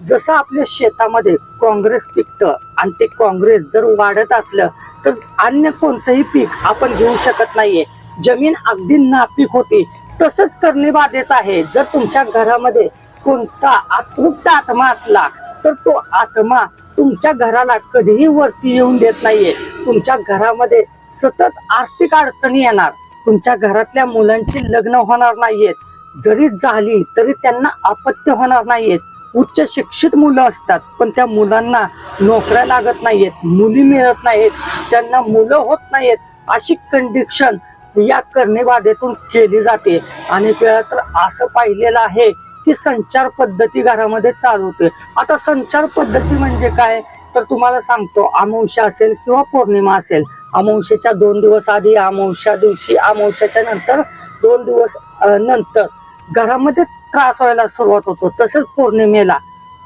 जसं आपल्या शेतामध्ये काँग्रेस पिकतं आणि ते काँग्रेस जर वाढत असलं तर अन्य कोणतंही पीक आपण घेऊ शकत नाहीये. जमीन अगदी नापीक होती. तसंच करणे बाधेच आहे. जर तुमच्या घरामध्ये कोणता अतृप्त आत्मा असला तर तो आत्मा तुमच्या घराला कधीही वरती येऊन देत नाहीये. तुमच्या घरामध्ये सतत आर्थिक अडचणी येणार. तुमच्या घरातल्या मुलांची लग्न होणार नाहीयेत. जरी झाली तरी त्यांना अपत्य होणार नाहीयेत. उच्च शिक्षित मुलं असतात पण त्या मुलांना नोकऱ्या लागत नाहीयेत मुली मिळत नाहीत त्यांना मुलं होत नाहीयेत अशी कंडिक्शन या करणेबाधेतून केली जाते. अनेक वेळा तर असं पाहिलेलं आहे की संचार पद्धती घरामध्ये चालवते आता संचार पद्धती म्हणजे काय? तर तुम्हाला सांगतो अमावस्या असेल किंवा पौर्णिमा असेल अमावस्येच्या दोन दिवस आधी अमावश्या दिवशी अमावश्याच्या नंतर दोन दिवस नंतर. घरामध्ये त्रास व्हायला सुरुवात होतो. तसेच पौर्णिमेला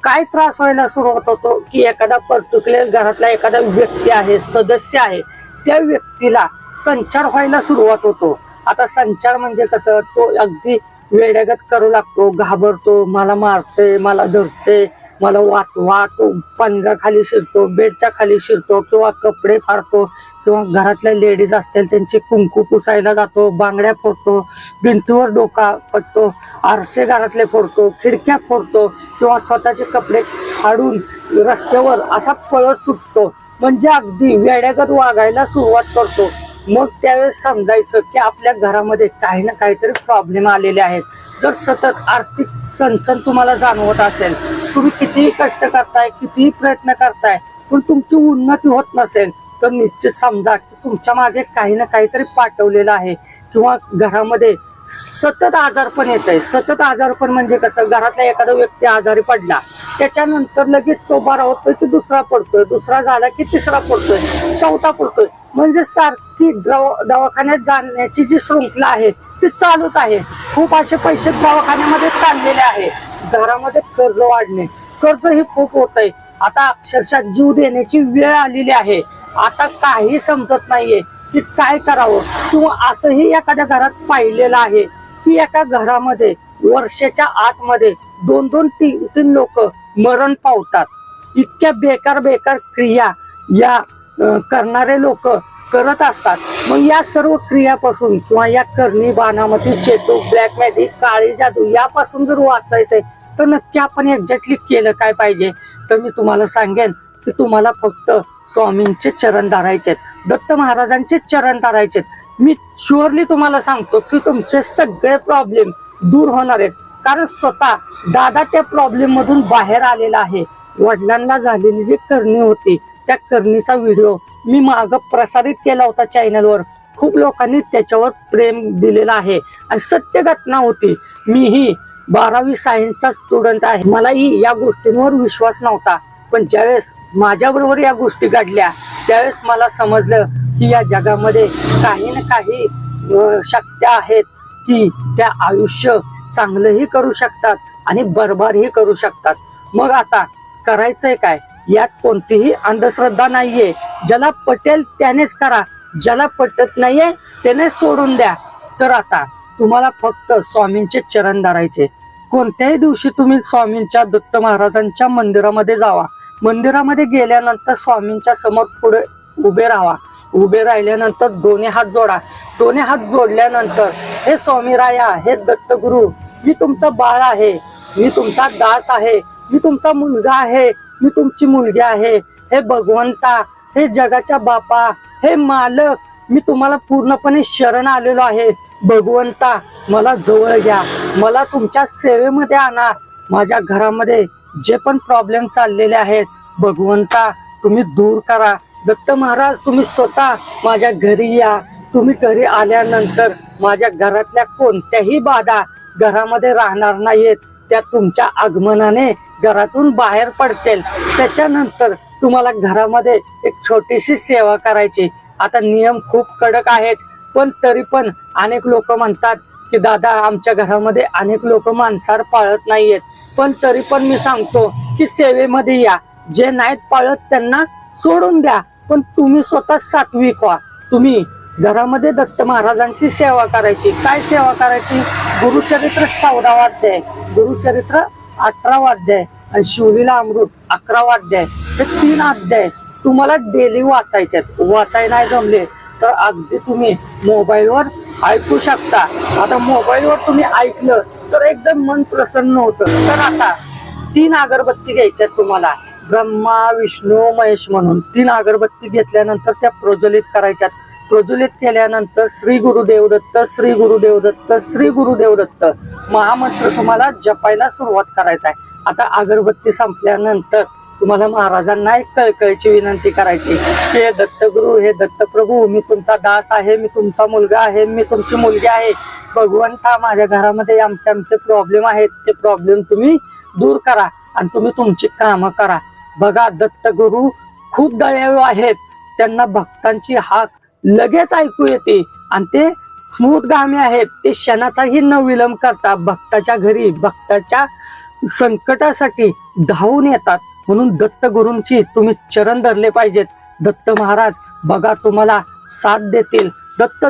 काय त्रास व्हायला सुरुवात होतो की एखादा पर्टिक्युलर घरातला एखादा व्यक्ती आहे सदस्य आहे त्या व्यक्तीला संचार व्हायला सुरुवात होतो. आता संचार म्हणजे कसं तो अगदी वेड्यागत करू लागतो घाबरतो मला मारते मला धरते मला वाचवा तो पणगा खाली शिरतो बेडच्या खाली शिरतो किंवा कपडे फाडतो किंवा घरातल्या लेडीज असतील त्यांचे कुंकू पुसायला जातो बांगड्या फोडतो भिंतीवर डोका पडतो आरसे घरातले फोडतो खिडक्या फोडतो किंवा स्वतःचे कपडे फाडून रस्त्यावर असा पळत सुटतो. म्हणजे अगदी वेड्यागत वागायला सुरुवात करतो. मग त्यावेळेस समजायचं की आपल्या घरामध्ये काही ना काहीतरी प्रॉब्लेम आलेले आहेत. जर सतत आर्थिक चणचण तुम्हाला जाणवत असेल तुम्ही कितीही कष्ट करताय कितीही प्रयत्न करताय पण तुमची उन्नती होत नसेल तर निश्चित समजा की तुमच्या मागे काही ना काहीतरी पाठवलेलं आहे. किंवा घरामध्ये सतत आजारपण येत आहे सतत आजारपण म्हणजे कसं घरातला एखादा व्यक्ती आजारी पडला त्याच्यानंतर लगेच तो बरा होतोय की दुसरा पडतोय. दुसरा झाला की तिसरा पडतोय चौथा पडतोय. म्हणजे सारखी दव दवाखान्यात जाण्याची जी शृंखला आहे ती चालूच आहे. खूप असे पैसे दवाखान्यामध्ये चाललेले आहे. घरामध्ये कर्ज वाढणे. कर्ज हे खूप होत आहे आता अक्षरशः जीव देण्याची वेळ आलेली आहे. आता काही समजत नाहीये की काय करावं. किंवा असंही एखाद्या घरात पाहिलेलं आहे की एका घरामध्ये वर्षाच्या आतमध्ये दोन दोन तीन तीन लोक मरण पावतात. इतक्या बेकार बेकार क्रिया या करणारे लोक करत असतात. मग या सर्व क्रियापासून किंवा या करणी बाणामध्ये चेतू ब्लॅक मॅजिक काळी जादू यापासून जर वाचायचंय तर नक्की आपण एक्झॅक्टली केलं काय पाहिजे? तर मी तुम्हाला सांगेन की तुम्हाला फक्त स्वामींचे चरण धरायचे दत्त महाराजांचे चरण धरायचे मी शुअरली तुम्हाला सांगतो की तुमचे सगळे प्रॉब्लेम दूर होणार आहेत. कारण स्वतः दादा त्या प्रॉब्लेम मधून बाहेर आलेला आहे. वडिलांना झालेली जी करणी होती त्या करणीचा व्हिडिओ मी माग प्रसारित केला होता चॅनलवर खूप लोकांनी त्याच्यावर प्रेम दिलेला आहे. आणि सत्य घटना होती. मीही बारावी सायन्सचा स्टुडंट आहे. मलाही या गोष्टींवर विश्वास नव्हता. पण ज्यावेळेस माझ्याबरोबर या गोष्टी घडल्या त्यावेळेस मला समजलं की या जगामध्ये काही ना काही शक्त्या आहेत की त्या आयुष्य चांगलंही करू शकतात आणि बरबारही करू शकतात. मग आता करायचंय काय? यात कोणतीही अंधश्रद्धा नाहीये. ज्याला पटेल त्यानेच करा. ज्याला पटत नाहीये त्याने सोडून द्या. तर आता तुम्हाला फक्त स्वामींचे चरण धरायचे. कोणत्याही दिवशी तुम्ही स्वामींच्या दत्त महाराजांच्या मंदिरामध्ये जावा. मंदिरामध्ये गेल्यानंतर स्वामींच्या समोर पुढे उभे राहा. उभे राहिल्यानंतर दोन्ही हात जोडा. दोन्ही हात जोडल्यानंतर हे स्वामी राया हे दत्तगुरु मी तुमचा बाळ आहे. मी तुमचा दास आहे. मी तुमचा मुलगा आहे. मी तुमची मुलगी आहे. हे भगवंता हे जगाच्या बापा हे मालक. मी तुम्हाला पूर्णपणे शरण आलेलो आहे. भगवंता मला जवळ घ्या. मला तुमच्या सेवेमध्ये आणा. माझ्या घरामध्ये जे पण प्रॉब्लेम चाललेले आहेत भगवंता तुम्ही दूर करा. दत्त महाराज तुम्ही स्वतः माझ्या घरी या. तुम्ही घरी आल्यानंतर माझ्या घरातल्या कोणत्याही बाधा घरामध्ये राहणार नाहीत. त्या तुमच्या आगमनाने घरातून बाहेर पडतील. त्याच्यानंतर तुम्हाला घरामध्ये एक छोटीशी सेवा करायची. आता नियम खूप कडक आहेत पण तरी पण अनेक लोक म्हणतात की दादा आमच्या घरामध्ये अनेक लोक मांसाहार पाळत नाहीयेत. पण तरी पण मी सांगतो की सेवेमध्ये या. जे नाहीत पाळत त्यांना सोडून द्या पण तुम्ही स्वतः सात्विक व्हा. तुम्ही घरामध्ये दत्त महाराजांची सेवा करायची. काय सेवा करायची? गुरुचरित्र चौदावा अध्याय गुरुचरित्र अठरावा अध्याय आणि शिवलीला अमृत अकरावा अध्याय हे तीन अध्याय तुम्हाला डेली वाचायचे आहेत. वाचाय नाही जमले तर अगदी तुम्ही मोबाईलवर ऐकू शकता. आता मोबाईलवर तुम्ही ऐकलं तर एकदम मन प्रसन्न होतं. तर आता तीन अगरबत्ती घ्यायच्यात तुम्हाला. ब्रह्मा विष्णू महेश म्हणून तीन अगरबत्ती घेतल्यानंतर त्या प्रज्वलित करायच्यात. प्रज्वलित केल्यानंतर श्री गुरुदेवदत्त श्री गुरुदेवदत्त श्री गुरुदेवदत्त महामंत्र तुम्हाला जपायला सुरुवात करायचा आहे. आता अगरबत्ती संपल्यानंतर तुम्हाला महाराजांना एक कळकळीची विनंती करायची. हे दत्तगुरु हे दत्तप्रभू मी तुमचा दास आहे मी तुमचा मुलगा आहे मी तुमची मुलगी आहे. भगवंता माझ्या घरामध्ये आमचे आमचे प्रॉब्लेम आहेत? ते प्रॉब्लेम तुम्ही दूर करा आणि तुम्ही तुमची कामं करा. बघा दत्तगुरु खूप दयाळू आहेत. त्यांना भक्तांची हाक लगेच ऐकू येते. आणि ते स्मूथगामी आहेत. ते क्षणाचाही न विलंब करता भक्ताच्या घरी भक्ताच्या संकटासाठी धावून येतात. म्हणून दत्तगुरूंची तुम्ही चरण धरले पाहिजेत. दत्त महाराज बघा तुम्हाला साथ देतील. दत्त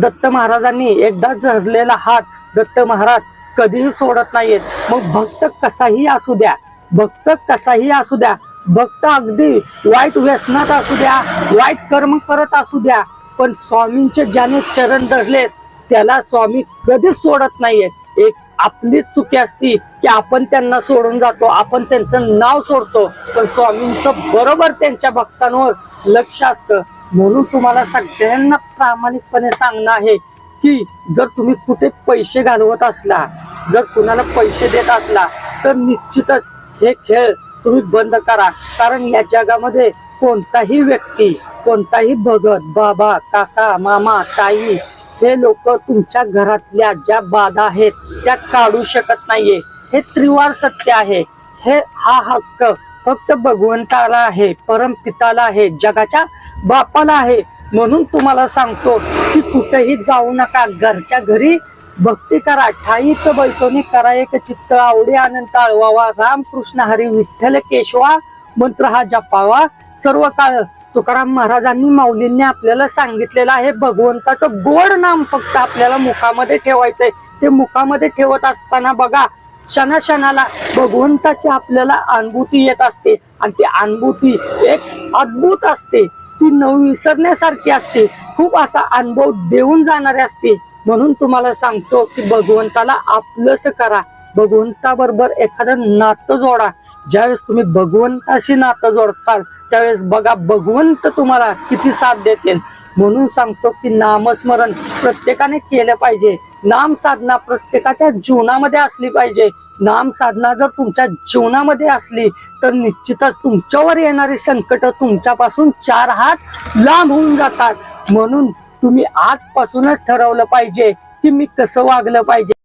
दत्त महाराजांनी एकदा धरलेला हात दत्त महाराज कधीही सोडत नाहीयेत मग भक्त कसाही असू द्या. भक्त कसाही असू द्या. भक्त अगदी वाईट व्यसनात असू द्या वाईट कर्म करत असू द्या पण स्वामींचे ज्याने चरण धरलेत त्याला स्वामी कधीच सोडत नाहीयेत. एक आपलीच चुकी असती की आपण त्यांना सोडून जातो आपण त्यांचं नाव सोडतो पण स्वामींचं बरोबर त्यांच्या भक्तांवर लक्ष असतं. म्हणून तुम्हाला सगळ्यांना प्रामाणिकपणे सांगणं आहे की जर तुम्ही कुठे पैसे घालवत असला जर कुणाला पैसे देत असला तर निश्चितच हे खेळ तुम्ही बंद करा. कारण या जगामध्ये कोणताही व्यक्ती कोणताही भगत बाबा काका मामा ताई हे लोक तुमच्या घरातल्या ज्या बाधा आहेत त्या काढू शकत नाहीये. हे त्रिवार सत्य आहे. हे हा हक्क फक्त भगवंताला आहे परमपिताला आहे जगाच्या बापाला आहे. म्हणून तुम्हाला सांगतो की कुठेही जाऊ नका. घरच्या घरी भक्ती करा ठाईच बैसोनी करा एक चित्त आवडी आनंद आळवावा. रामकृष्ण हरी विठ्ठल केशवा मंत्र हा जपावा. सर्व काळ तुकाराम महाराजांनी माऊलींनी आपल्याला सांगितलेलं आहे भगवंताचं गोड नाम फक्त आपल्याला मुखामध्ये ठेवायचंय. ते मुखामध्ये ठेवत असताना बघा क्षणा क्षणाला भगवंताची आपल्याला अनुभूती येत असते. आणि ती अनुभूती एक अद्भुत असते. ती न विसरण्यासारखी असते. खूप असा अनुभव देऊन जाणारी असते. म्हणून तुम्हाला सांगतो की भगवंताला आपलंस करा. भगवंताबरोबर एखादं नातं जोडा. ज्यावेळेस तुम्ही भगवंताशी नातं जोडचाल त्यावेळेस बघा भगवंत तुम्हाला किती साथ देतील. म्हणून सांगतो की नामस्मरण प्रत्येकाने केलं पाहिजे. नाम साधना प्रत्येकाच्या जीवनामध्ये असली पाहिजे. नाम साधना जर तुमच्या जीवनामध्ये असली तर निश्चितच तुमच्यावर येणारी संकट तुमच्यापासून चार हात लांब होऊन जातात. म्हणून तुम्ही आजपासूनच ठरवलं पाहिजे की मी कसं वागलं पाहिजे.